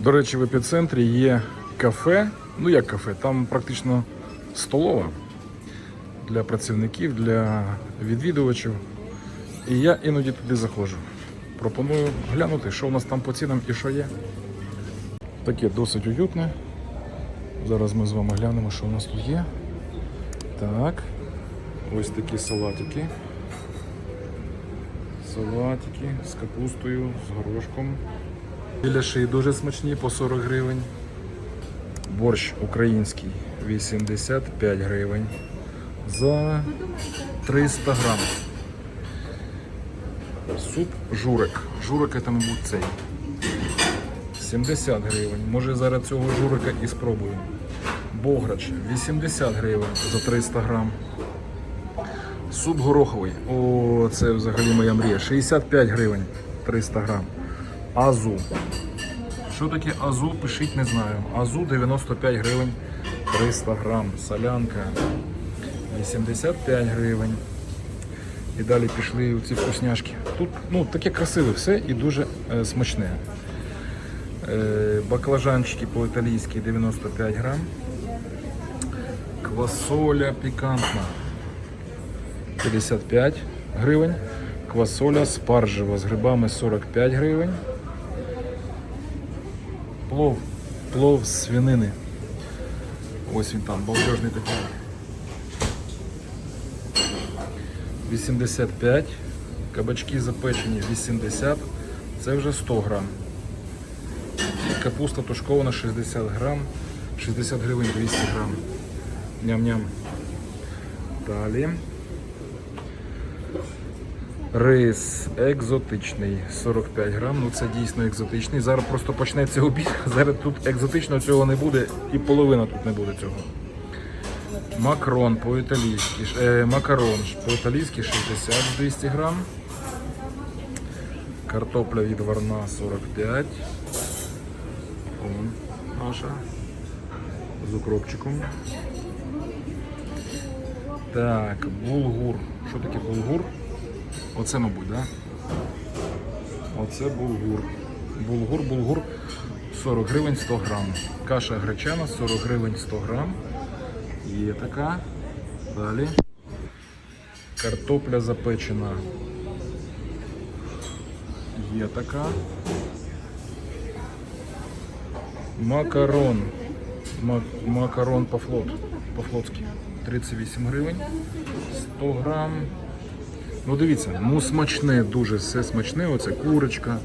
До речі, в епіцентрі є кафе. Ну як кафе, там практично столова для працівників, для відвідувачів. І я іноді туди заходжу. Пропоную глянути, що у нас там по цінам і що є. Таке досить уютне. Зараз ми з вами глянемо, що у нас тут є. Так. Ось такі салатики. Салатики з капустою, з горошком. Біляші дуже смачні по 40 гривень. Борщ український 85 гривень. За 300 грам. Суп журик. Журик це, мабуть, цей. 70 гривень. Може зараз цього журика і спробую. Бограч 80 гривень за 300 грам. Суп гороховий. О, це взагалі моя мрія. 65 гривень 300 грам. Азу. Що таке азу, пишіть, не знаю. Азу 95 гривень 300 грам. Солянка 85 гривень. І далі пішли ці вкусняшки. Тут ну, таке красиве все і дуже е, смачне. Е, баклажанчики по-італійськи 95 грам. Квасоля пікантна 55 гривень. Квасоля спаржева з грибами 45 гривень. Плов, плов з свинини. Ось він там, балдежний такий. 85. Кабачки запечені 80. Це вже 100 грам. І капуста тушкована 60 грам. 60 гривень 200 грам. Ням-ням. Далі. Рис екзотичний 45 грам. Ну це дійсно екзотичний. Зараз просто почнеться обід. Зараз тут екзотично цього не буде і половина тут не буде цього. Макрон по-італійськи. Е, макарон по-італійськи 60 200 грам. Картопля відварна 45. Вон наша. З укропчиком. Так, булгур. Що таке булгур? Оце, мабуть, да? Оце булгур. Булгур, булгур 40 гривень 100 грам. Каша гречана 40 гривень 100 грам. Є така. Далі. Картопля запечена. Є така. Макарон. Ма- макарон по-флот. По-флотськи. 38 гривень. 100 грам. Ну дивіться, ну смачне, дуже все смачне. Оце курочка.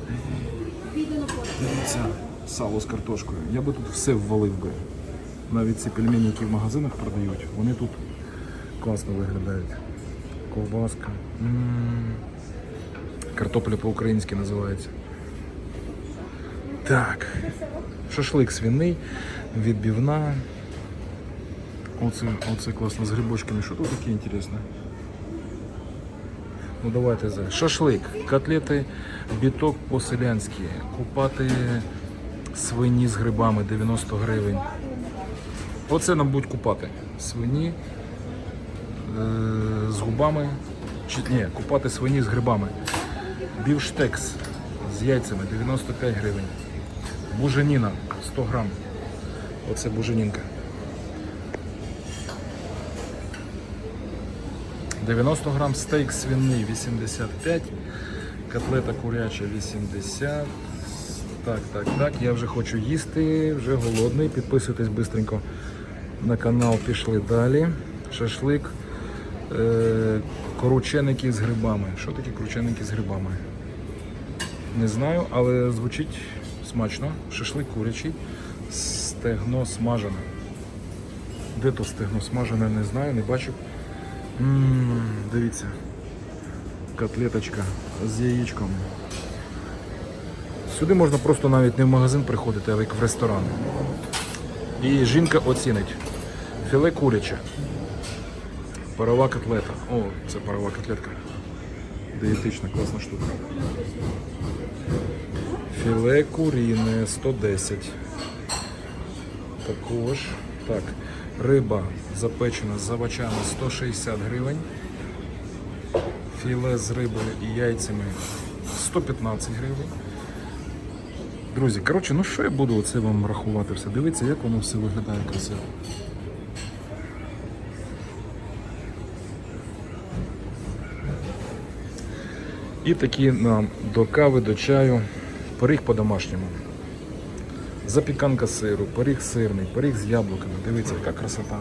Дивіться, сало з картошкою. Я би тут все ввалив би. Навіть ці пельмені, які в магазинах продають, вони тут класно виглядають. Ковбаска. Картопля по-українськи називається. Так. Шашлик свиний, відбивна. Оце, оце класно з грибочками. Що тут таке інтересне? Ну давайте за шашлик, котлети, біток по-селянськи, купати свині з грибами 90 гривень. Оце нам будуть купати. Свині е, з губами. Чи ні, купати свині з грибами. Бівштекс з яйцями 95 гривень. Буженіна 100 грам. Оце буженінка. 90 грам стейк свиний 85, котлета куряча 80. Так, так, так. Я вже хочу їсти, вже голодний. Підписуйтесь швидко на канал, пішли далі. Шашлик. Е, крученики з грибами. Що таке крученики з грибами? Не знаю, але звучить смачно. Шашлик курячий, стегно смажене. Де то стегно смажене, не знаю, не бачив. М, Дивіться. Котлеточка з яєчком. Сюди можна просто навіть не в магазин приходити, а як в ресторан. І жінка оцінить. Філе куряче. Парова котлета. О, це парова котлетка. Дієтична, класна штука. Філе куріне 110. Також. Так. Риба запечена з завачами 160 гривень. Філе з рибою і яйцями 115 гривень. Друзі, коротше, ну що я буду оце вам рахувати все? Дивіться, як воно все виглядає красиво. І такі нам до кави, до чаю, пиріг по-домашньому. Запіканка сиру, пиріг сирний, пиріг з яблуками. Дивіться, яка красота.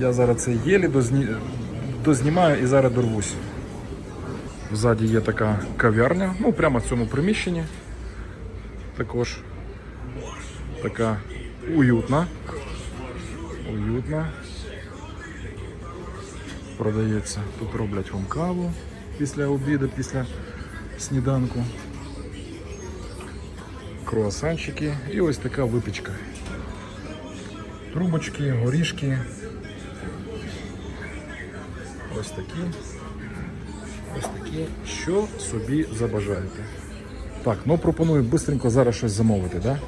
Я зараз це єлі дозні... дознімаю і зараз дорвусь. Ззаді є така кав'ярня, ну прямо в цьому приміщенні. Також така уютна. Уютна. Продається. Тут роблять вам каву після обіду, після сніданку. Круасанчики і ось така випічка. Трубочки, горішки. Ось такі. Ось такі. Що собі забажаєте. Так, ну пропоную швидко зараз щось замовити, да?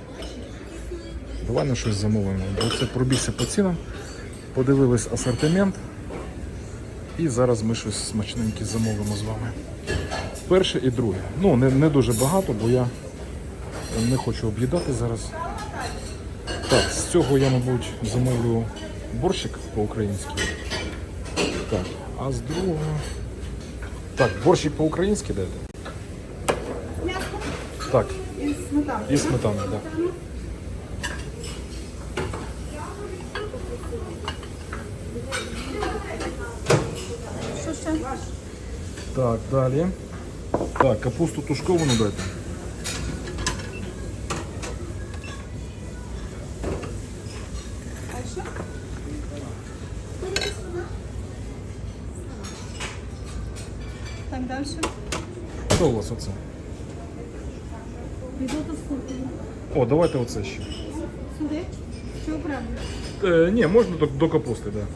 Давай на щось замовимо. Бо це пробігся по цінам, подивились асортимент. І зараз ми щось смачненьке замовимо з вами. Перше і друге. Ну, не, не дуже багато, бо я не хочу об'їдати зараз. Так, з цього я, мабуть, замовлю борщик по-українськи. Так, а з другого. Так, борщик по-українськи дайте. Так, Із сметани. і сметана, так. Да. Так, далі. Так, капусту тушковану дайте. А що? Так, далі. Вас оце? О, давайте оце ще. Сюди? Що правильно? Е, ні, можна до, до капусти, так. Да.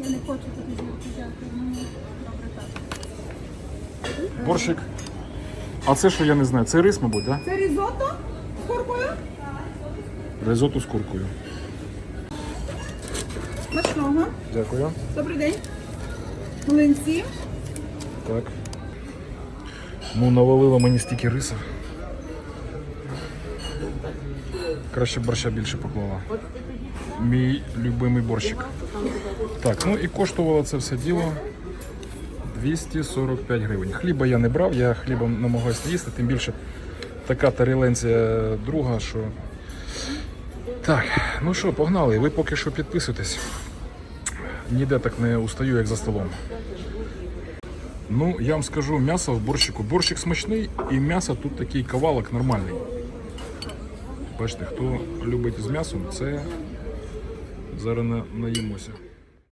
Я не хочу дякую. Ну, добре так. Борщик. А це що я не знаю? Це рис, мабуть, так? Це різото з куркою? Да? Ризоту з куркою. Смачного. Дякую. Добрий день. Млинці. Так. Ну, навалило мені стільки риса. Краще борща більше поклала. Мій любимий борщик. Так, ну і коштувало це все діло 245 гривень. Хліба я не брав, я хлібом намагаюся їсти, тим більше така таріленція друга, що. Так, ну що, погнали. Ви поки що підписуйтесь. Ніде так не устаю, як за столом. Ну, я вам скажу, м'ясо в борщику. Борщик смачний і м'ясо тут такий кавалок нормальний. Бачите, хто любить з м'ясом, це зараз на- наїмося.